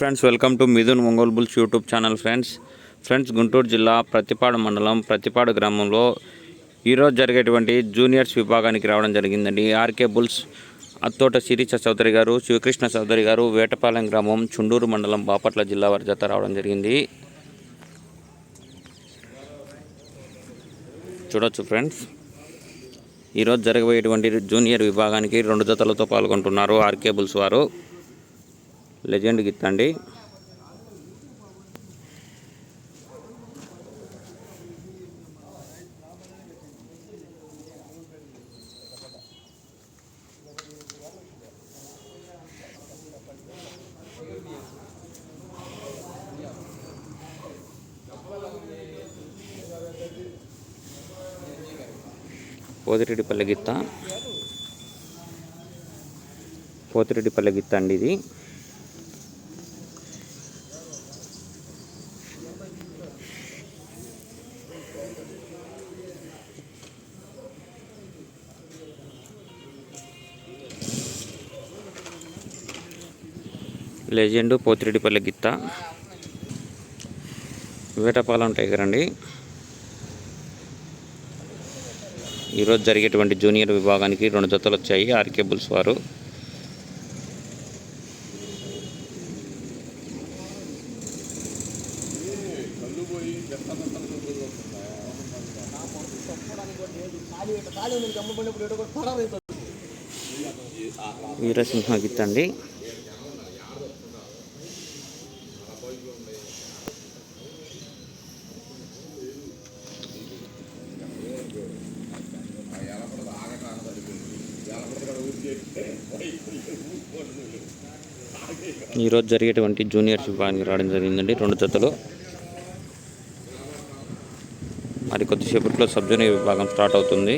Friends welcome to Mithun Ongole bulls YouTube channel friends. Friends Guntur జిల్లా ప్రతిపాడు మండలం ప్రతిపాడు గ్రామంలో ఈరోజు జరిగేటువంటి జూనియర్స్ విభాగానికి రావడం జరిగిందండి. ఆర్కే బుల్స్ అత్తోట శిరీష చౌదరి గారు శివకృష్ణ చౌదరి గారు వేటపాలెం గ్రామం చుండూరు మండలం బాపట్ల జిల్లా వారి జత రావడం జరిగింది. చూడొచ్చు ఫ్రెండ్స్. ఈరోజు జరగబోయేటువంటి జూనియర్ విభాగానికి రెండు జతలతో పాల్గొంటున్నారు ఆర్కే బుల్స్ వారు. లెజెండ్ గిత్తండి. పోతిరెడ్డిపల్లె గిత్త. పోతిరెడ్డిపల్లె గిత్త అండి ఇది. లెజెండ్ పోతిరెడ్డిపల్లి గిత్త. వేటపాలెం టైగర్ అండి. ఈరోజు జరిగేటువంటి జూనియర్ విభాగానికి రెండు జతలు వచ్చాయి. ఆర్కే బుల్స్ వారు. వీరసింహ గిత్త అండి. ఈరోజు జరిగేటువంటి జూనియర్ శిల్పానికి రావడం జరిగిందండి. రెండు జతలు. మరి కొద్దిసేపట్లో సబ్ జూనియర్ విభాగం స్టార్ట్ అవుతుంది.